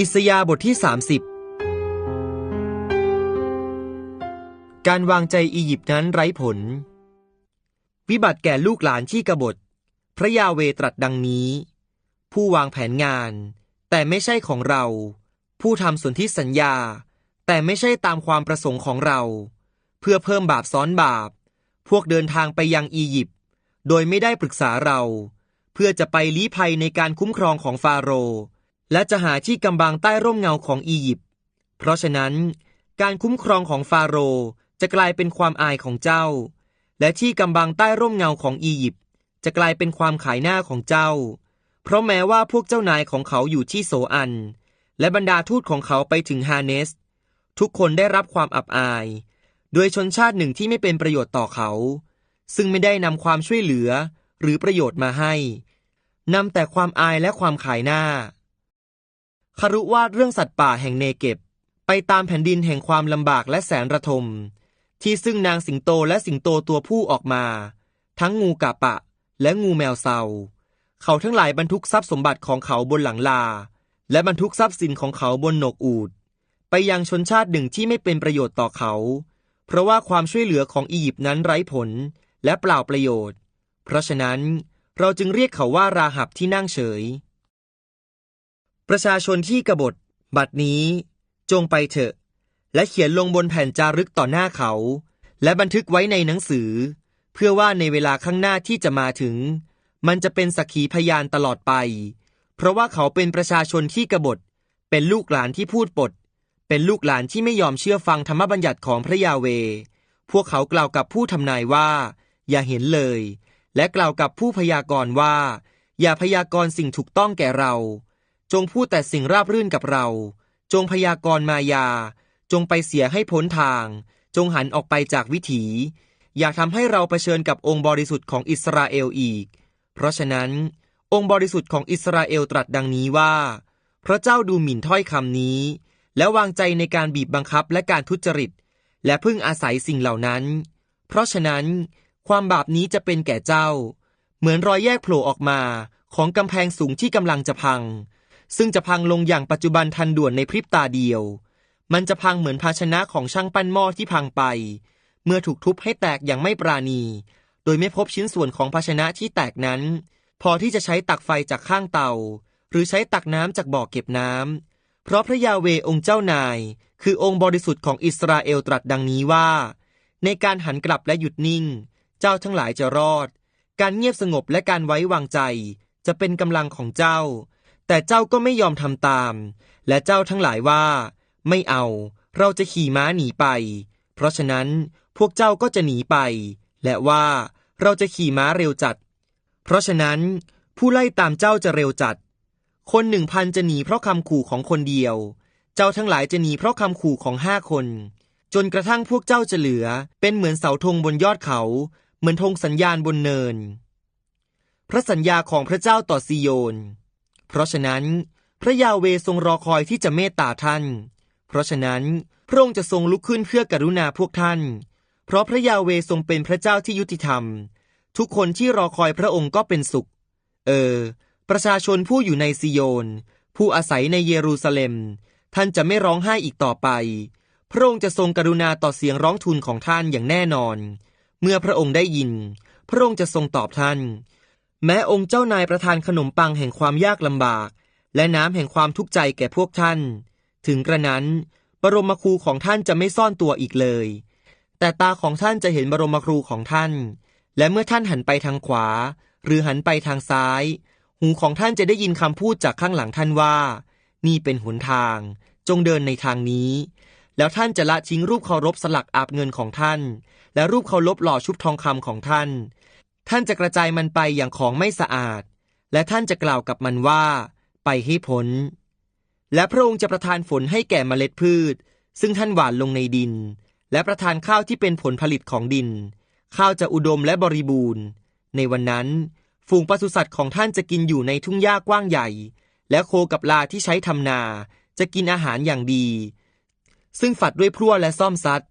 อิสยาบทที่ 30 การวางใจอียิปต์นั้นไร้ผล วิบัติแก่ลูกหลานที่กบฏ พระยาเวตรัสดังนี้ ผู้วางแผนงาน แต่ไม่ใช่ของเรา ผู้ทำสนธิสัญญา แต่ไม่ใช่ตามความประสงค์ของเรา เพื่อเพิ่มบาปซ้อนบาป พวกเดินทางไปยังอียิปต์โดยไม่ได้ปรึกษาเรา เพื่อจะไปลี้ภัยในการคุ้มครองของฟาโรห์ และจะหาที่กำบังใต้ร่มเงาของอียิปต์ เพราะฉะนั้น การคุ้มครองของฟาโรห์จะกลายเป็นความอายของเจ้า และที่กำบังใต้ร่มเงาของอียิปต์จะกลายเป็นความขายหน้าของเจ้า เพราะแม้ว่าพวกเจ้านายของเขาอยู่ที่โสอัน และบรรดาทูตของเขาไปถึงฮาเนส ทุกคนได้รับความอับอาย โดยชนชาติหนึ่งที่ไม่เป็นประโยชน์ต่อเขา ซึ่งไม่ได้นำความช่วยเหลือหรือประโยชน์มาให้นำแต่ความอายและความขายหน้า คารุวาดเรื่องสัตว์ป่าแห่งเนเก็บ ไปตามแผ่นดินแห่งความลำบากและแสนระทม ที่ซึ่งนางสิงโตและสิงโตตัวผู้ออกมา ทั้งงูกะปะ และงูแมวเซาเขาทั้งหลายบรรทุกทรัพย์สมบัติของเขาบนหลังลา และบรรทุกทรัพย์สินของเขาบนหนกอูด ไปยังชนชาติหนึ่งที่ไม่เป็นประโยชน์ต่อเขา เพราะว่าความช่วยเหลือของอียิปต์นั้นไร้ผลและเปล่าประโยชน์ เพราะฉะนั้นเราจึงเรียกเขาว่าราหับที่นั่งเฉย ประชาชนที่กบฏบัดนี้ จงไปเถอะ และเขียนลงบนแผ่นจารึกต่อหน้าเขา และบันทึกไว้ในหนังสือ เพื่อว่าในเวลาข้างหน้าที่จะมาถึง มันจะเป็นสักขีพยานตลอดไป เพราะว่าเขาเป็นประชาชนที่กบฏ เป็นลูกหลานที่พูดปด เป็นลูกหลานที่ไม่ยอมเชื่อฟังธรรมบัญญัติของพระยาเว พวกเขากล่าวกับผู้ทำนายว่า อย่าเห็นเลย และกล่าวกับผู้พยากรณ์ว่า อย่าพยากรณ์สิ่งถูกต้องแก่เรา จงพูดแต่สิ่งราบรื่นกับเรา จงพยากรณ์มายา จงไปเสียให้พ้นทาง จงหันออกไปจากวิถี อย่าทำให้เราเผชิญกับองค์บริสุทธิ์ของอิสราเอลอีก เพราะฉะนั้น องค์บริสุทธิ์ของอิสราเอลตรัสดังนี้ว่า พระเจ้าดูหมิ่นถ้อยคำนี้ และวางใจในการบีบบังคับและการทุจริต และพึ่งอาศัยสิ่งเหล่านั้น เพราะฉะนั้น ความบาปนี้จะเป็นแก่เจ้า เหมือนรอยแยกโผล่ออกมาของกำแพงสูงที่กำลังจะพัง ซึ่งจะพังลงอย่างปัจจุบันทันด่วนในพริบตาเดียว มันจะพังเหมือนภาชนะของช่างปั้นหม้อที่พังไป เมื่อถูกทุบให้แตกอย่างไม่ปราณี โดยไม่พบชิ้นส่วนของภาชนะที่แตกนั้น พอที่จะใช้ตักไฟจากข้างเตา หรือใช้ตักน้ำจากบ่อเก็บน้ำเพราะพระยาเวองค์เจ้านาย คือองค์บริสุทธิ์ของอิสราเอลตรัสดังนี้ว่า ในการหันกลับและหยุดนิ่ง เจ้าทั้งหลายจะรอด การเงียบสงบและการไว้วางใจ จะเป็นกำลังของเจ้า แต่เจ้าก็ไม่ยอมทำตาม และเจ้าทั้งหลายว่า ไม่เอา เราจะขี่ม้าหนีไป เพราะฉะนั้นพวกเจ้าก็จะหนีไป และว่าเราจะขี่ม้าเร็วจัด เพราะฉะนั้น ผู้ไล่ตามเจ้าจะเร็วจัด คนหนึ่งพันจะหนีเพราะคำขู่ของคนเดียว เจ้าทั้งหลายจะหนีเพราะคำขู่ของห้าคน จนกระทั่งพวกเจ้าจะเหลือ เป็นเหมือนเสาธงบนยอดเขา เหมือนธงสัญญาณบนเนิน พระสัญญาของพระเจ้าต่อซีโยน เพราะฉะนั้น พระยาเวทรงรอคอยที่จะเมตตาท่าน เพราะฉะนั้นพระองค์จะทรงลุกขึ้นเพื่อกรุณาพวกท่าน เพราะพระยาเวทรงเป็นพระเจ้าที่ยุติธรรม ทุกคนที่รอคอยพระองค์ก็เป็นสุข เออ ประชาชนผู้อยู่ในซิโยน ผู้อาศัยในเยรูซาเล็ม ท่านจะไม่ร้องไห้อีกต่อไป พระองค์จะทรงกรุณาต่อเสียงร้องทูลของท่านอย่างแน่นอน เมื่อพระองค์ได้ยิน พระองค์จะทรงตอบท่าน แม้องค์เจ้านายประทานขนมปังแห่งความยากลำบาก และน้ำแห่งความทุกข์ใจแก่พวกท่าน ถึงกระนั้น บรมครูของท่านจะไม่ซ่อนตัวอีกเลย แต่ตาของท่านจะเห็นบรมครูของท่าน และเมื่อท่านหันไปทางขวา หรือหันไปทางซ้าย หูของท่านจะได้ยินคำพูดจากข้างหลังท่านว่า นี่เป็นหนทาง จงเดินในทางนี้ แล้วท่านจะละทิ้งรูปเคารพสลักอาบเงินของท่าน และรูปเคารพหล่อชุบทองคำของท่าน ท่านจะกระจายมันไปอย่างของไม่สะอาด และท่านจะกล่าวกับมันว่า ไปให้พ้น และพระองค์จะประทานฝนให้แก่เมล็ดพืช ซึ่งท่านหว่านลงในดิน และประทานข้าวที่เป็นผลผลิตของดิน ข้าวจะอุดมและบริบูรณ์ ในวันนั้น ฝูงปศุสัตว์ของท่านจะกินอยู่ในทุ่งหญ้ากว้างใหญ่ และโคกับลาที่ใช้ทำนาจะกินอาหารอย่างดี ซึ่งฝัดด้วยพรั่วและซ่อมซัด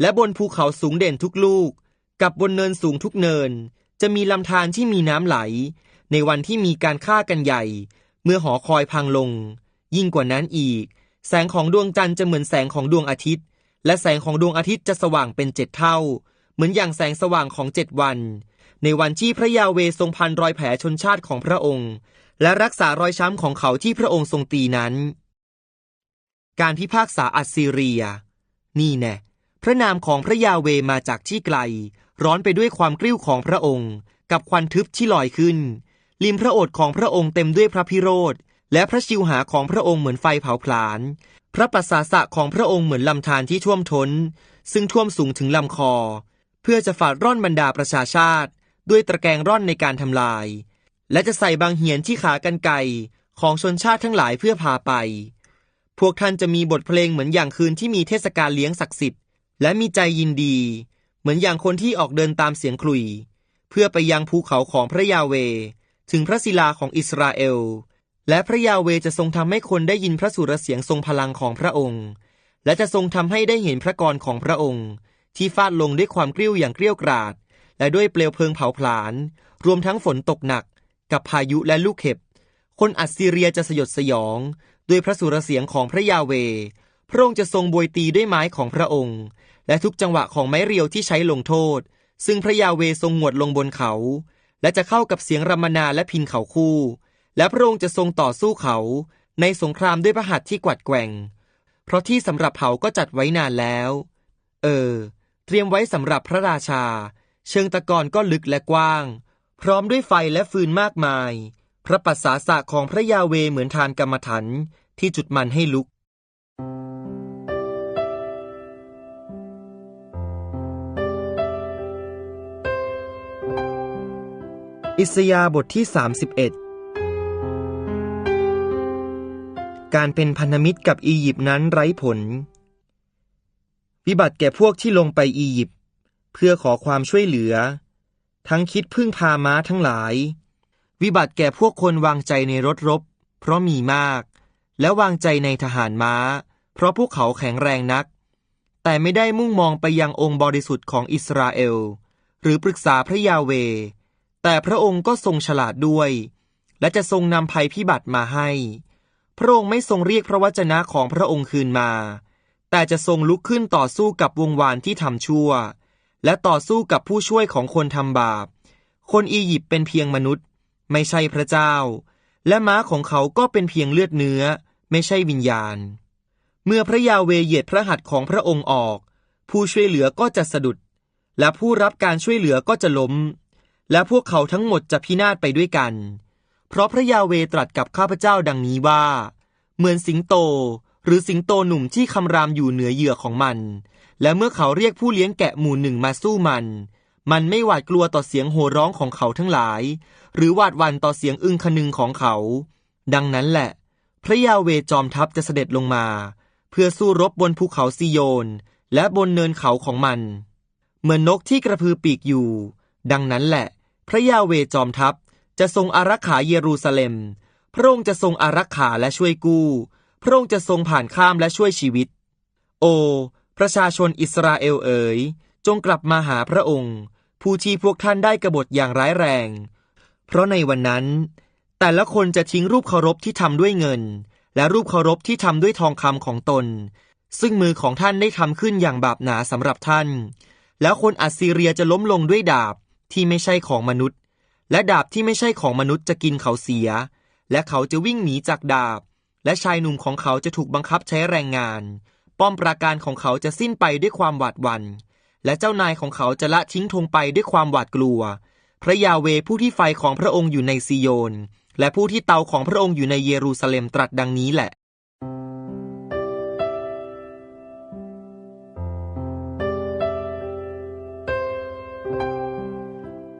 และบนภูเขาสูงเด่นทุกลูก กับบนเนินสูงทุกเนิน จะมีลำธารที่มีน้ำไหล ในวันที่มีการฆ่ากันใหญ่ เมื่อหอคอยพังลง ยิ่งกว่านั้นอีก แสงของดวงจันทร์จะเหมือนแสงของดวงอาทิตย์ และแสงของดวงอาทิตย์จะสว่างเป็นเจ็ดเท่า เหมือนอย่างแสงสว่างของเจ็ดวัน ในวันที่พระยาเวทรงพันรอยแผลชนชาติของพระองค์ และรักษารอยช้ำของเขาที่พระองค์ทรงตีนั้น การพิพากษาอัสซีเรีย นี่แน่ พระนามของพระยาเวมาจากที่ไกล ร้อนไปด้วยความกริ้วของพระองค์ กับควันทึบที่ลอยขึ้น ริมพระโอษฐ์ของพระองค์เต็มด้วยพระพิโรธและพระชิวหาของพระองค์เหมือนไฟเผาผลาญ พระปัสสาสะของพระองค์เหมือนลำธารที่ท่วมท้น ซึ่งท่วมสูงถึงลำคอ เพื่อจะฝาดร่อนบรรดาประชาชาติ ด้วยตะแกรงร่อนในการทำลาย และจะใส่บางเหียนที่ขากันไกของชนชาติทั้งหลายเพื่อพาไป พวกท่านจะมีบทเพลงเหมือนอย่างคืนที่มีเทศกาลเลี้ยงศักดิ์สิทธิ์ และมีใจยินดี เหมือนอย่างคนที่ออกเดินตามเสียงคลุย เพื่อไปยังภูเขาของพระยาเว ถึงพระศิลาของอิสราเอล และพระยาเวจะทรงทำให้คนได้ยินพระสุรเสียงทรงพลังของพระองค์ และจะทรงทำให้ได้เห็นพระกรของพระองค์ ที่ฟาดลงด้วยความกริ้วอย่างเกรี้ยวกราด และด้วยเปลวเพลิงเผาผลาญ รวมทั้งฝนตกหนัก กับพายุและลูกเห็บ คนอัสซีเรียจะสยดสยอง ด้วยพระสุรเสียงของพระยาเว ระองค์จะทรงบวยตีด้วยไม้ของพระองค์ และทุกจังหวะของไม้เรียวที่ใช้ลงโทษ ซึ่งพระยาเวทรงหวดลงบนเขา และจะเข้ากับเสียงรำมนาและพินเขาคู่ และพระองค์จะทรงต่อสู้เขา ในสงครามด้วยพระหัตถ์ที่กวัดแกว่ง เพราะที่สำหรับเผาก็จัดไว้นานแล้ว เออ เตรียมไว้สำหรับพระราชา เชิงตะกอนก็ลึกและกว้าง พร้อมด้วยไฟและฟืนมากมาย พระปัสสาสะของพระยาเวเหมือนทานกรรมฐานที่จุดมันให้ลุก อิสยาบทที่ 31 การเป็นพันธมิตรกับอียิปต์นั้นไร้ผล วิบัติแก่พวกที่ลงไปอียิปต์เพื่อขอความช่วยเหลือ ทั้งคิดพึ่งพาม้าทั้งหลาย วิบัติแก่พวกคนวางใจในรถรบ เพราะมีมาก และวางใจในทหารม้า เพราะพวกเขาแข็งแรงนัก แต่ไม่ได้มุ่งมองไปยังองค์บริสุทธิ์ของอิสราเอล หรือปรึกษาพระยาเว แต่พระองค์ก็ทรงฉลาดด้วย และจะทรงนำภัยพิบัติมาให้ พระองค์ไม่ทรงเรียกพระวจนะของพระองค์คืนมา แต่จะทรงลุกขึ้นต่อสู้กับวงวานที่ทำชั่ว และต่อสู้กับผู้ช่วยของคนทำบาป คนอียิปต์เป็นเพียงมนุษย์ ไม่ใช่พระเจ้า และม้าของเขาก็เป็นเพียงเลือดเนื้อ ไม่ใช่วิญญาณ เมื่อพระยาเวเหยียดพระหัตถ์ของพระองค์ออก ผู้ช่วยเหลือก็จะสะดุด และผู้รับการช่วยเหลือก็จะล้ม และพวกเขาทั้งหมดจะพินาศไปด้วยกัน เพราะพระยาเวตรัสกับข้าพเจ้าดังนี้ว่า เหมือนสิงโต หรือสิงโตหนุ่มที่คำรามอยู่เหนือเหยื่อของมัน และเมื่อเขาเรียกผู้เลี้ยงแกะหมู่หนึ่งมาสู้มัน มันไม่หวาดกลัวต่อเสียงโห่ร้องของเขาทั้งหลาย หรือหวาดวันต่อเสียงอึ้งคนึงของเขา ดังนั้นแหละ พระยาเวจอมทัพจะเสด็จลงมา เพื่อสู้รบบนภูเขาซิโยน และบนเนินเขาของมัน เหมือนนกที่กระพือปีกอยู่ ดังนั้นแหละ พระยาเวจอมทัพจะทรงอารักขาเยรูซาเล็ม พระองค์จะทรงอารักขาและช่วยกู้ พระองค์จะทรงผ่านข้ามและช่วยชีวิต โอ ประชาชนอิสราเอลเอ๋ย จงกลับมาหาพระองค์ ผู้ที่พวกท่านได้กบฏอย่างร้ายแรง เพราะในวันนั้น แต่ละคนจะทิ้งรูปเคารพที่ทำด้วยเงิน และรูปเคารพที่ทำด้วยทองคำของตน ซึ่งมือของท่านได้ทำขึ้นอย่างบาปหนาสำหรับท่าน แล้วคนอัสซีเรียจะล้มลงด้วยดาบ ที่ไม่ใช่ของมนุษย์ และดาบที่ไม่ใช่ของมนุษย์จะกินเขาเสีย และเขาจะวิ่งหนีจากดาบ และชายหนุ่มของเขาจะถูกบังคับใช้แรงงาน ป้อมปราการของเขาจะสิ้นไปด้วยความหวาดหวัน่นและเจ้านายของเขาจะละทิ้งธงไปด้วยความหวาดกลัว พระยาเวผู้ที่ไฟของพระองค์อยู่ในซิโยน และผู้ที่เตาของพระองค์อยู่ในเยรูซาเล็มตรัสดังนี้แหละ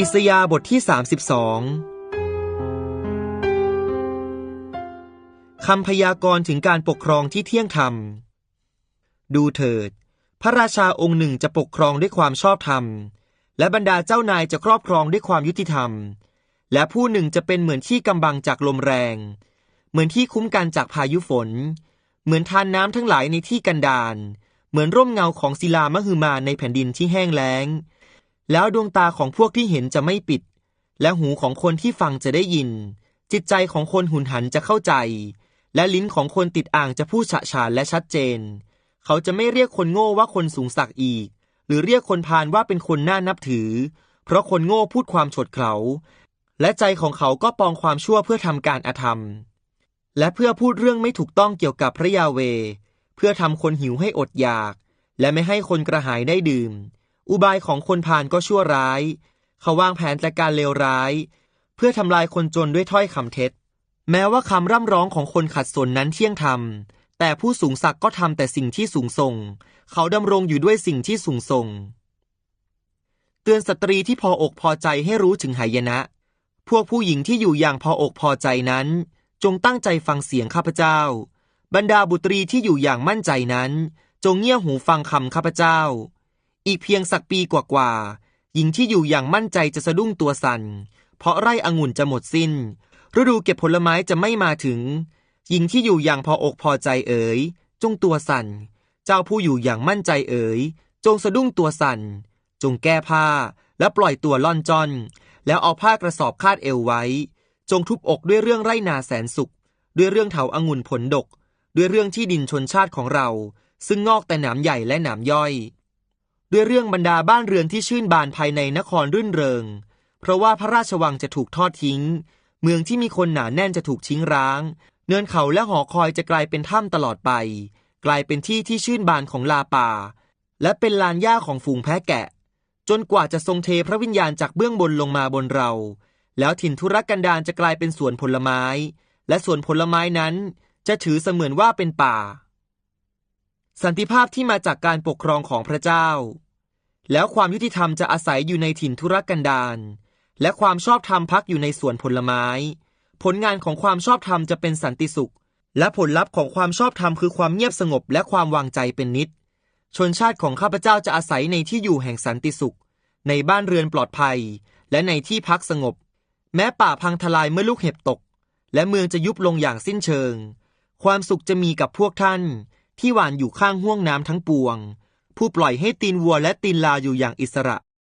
อิสยาบทที่ 32คำพยากรณ์ถึงการปกครองที่เที่ยงธรรม ดูเถิด พระราชาองค์หนึ่งจะปกครองด้วยความชอบธรรม และบรรดาเจ้านายจะครอบครองด้วยความยุติธรรม และผู้หนึ่งจะเป็นเหมือนที่กำบังจากลมแรง เหมือนที่คุ้มกันจากพายุฝน เหมือนทานน้ำทั้งหลายในที่กันดารเหมือนร่มเงาของศิลามหึมาในแผ่นดินที่แห้งแล้ง แล้วดวงตาของพวกที่เห็นจะไม่ปิด และหูของคนที่ฟังจะได้ยิน จิตใจของคนหุนหันจะเข้าใจ และลิ้นของคนติดอ่างจะพูดฉะฉานและชัดเจน เขาจะไม่เรียกคนโง่ว่าคนสูงสักอีก หรือเรียกคนพาลว่าเป็นคนน่านับถือ เพราะคนโง่พูดความฉดเขลาและใจของเขาก็ปองความชั่วเพื่อทำการอธรรม และเพื่อพูดเรื่องไม่ถูกต้องเกี่ยวกับพระยาเว เพื่อทำคนหิวให้อดอยาก และไม่ให้คนกระหายได้ดื่ม อุบายของคนพาลก็ชั่วร้าย เขาวางแผนแต่การเลวร้าย เพื่อทำลายคนจนด้วยถ้อยคำเท็จ แม้ว่าคำร่ำร้องของคนขัดสนนั้นเที่ยงธรรม แต่ผู้สูงศักดิ์ก็ทำแต่สิ่งที่สูงส่ง เขาดำรงอยู่ด้วยสิ่งที่สูงส่ง เตือนสตรีที่พออกพอใจให้รู้ถึงหายนะ พวกผู้หญิงที่อยู่อย่างพออกพอใจนั้น จงตั้งใจฟังเสียงข้าพเจ้า บรรดาบุตรีที่อยู่อย่างมั่นใจนั้น จงเงี่ยหูฟังคำข้าพเจ้า อีกเพียงสักปีกว่าๆหญิงที่อยู่อย่างมั่นใจจะสะดุ้งตัวสั่นเพราะไร่องุ่นจะหมดสิ้น ฤดูเก็บผลไม้จะไม่มาถึง หญิงที่อยู่อย่างพออกพอใจเอ๋ยจงตัวสั่น เจ้าผู้อยู่อย่างมั่นใจเอ๋ยจงสะดุ้งตัวสั่น จงแก้ผ้าและปล่อยตัวล่อนจอน แล้วเอาผ้ากระสอบคาดเอวไว้ จงทุบอกด้วยเรื่องไร่นาแสนสุข ด้วยเรื่องเถาอางุ่นผลดก ด้วยเรื่องที่ดินชนชาติของเรา ซึ่งงอกแต่หนามใหญ่และหนามย่อย ด้วยเรื่องบรรดาบ้านเรือนที่ชื่นบานภายในนครรื่นเริง เพราะว่าพระราชวังจะถูกทอดทิ้ง เมืองที่มีคนหนาแน่นจะถูกทิ้งร้าง เนินเขาและหอคอยจะกลายเป็นถ้ำตลอดไป กลายเป็นที่ที่ชื่นบานของลาป่า และเป็นลานหญ้าของฝูงแพะแกะ จนกว่าจะทรงเทพระวิญญาณจากเบื้องบนลงมาบนเรา แล้วถิ่นทุรกันดารจะกลายเป็นสวนผลไม้ และสวนผลไม้นั้นจะถือเสมือนว่าเป็นป่า สันติภาพที่มาจากการปกครองของพระเจ้า แล้วความยุติธรรมจะอาศัยอยู่ในถิ่นทุรกันดารและความชอบธรรมพักอยู่ในสวนผลไม้ ผลงานของความชอบธรรมจะเป็นสันติสุข และผลลัพธ์ของความชอบธรรมคือความเงียบสงบและความวางใจเป็นนิด ชนชาติของข้าพเจ้าจะอาศัยในที่อยู่แห่งสันติสุข ในบ้านเรือนปลอดภัย และในที่พักสงบ แม้ป่าพังทลายเมื่อลูกเห็บตก และเมืองจะยุบลงอย่างสิ้นเชิง ความสุขจะมีกับพวกท่าน ที่หวานอยู่ข้างห้วงน้ำทั้งปวง ผู้ปล่อยให้ตีนวัวและตีนลาอยู่อย่างอิสระ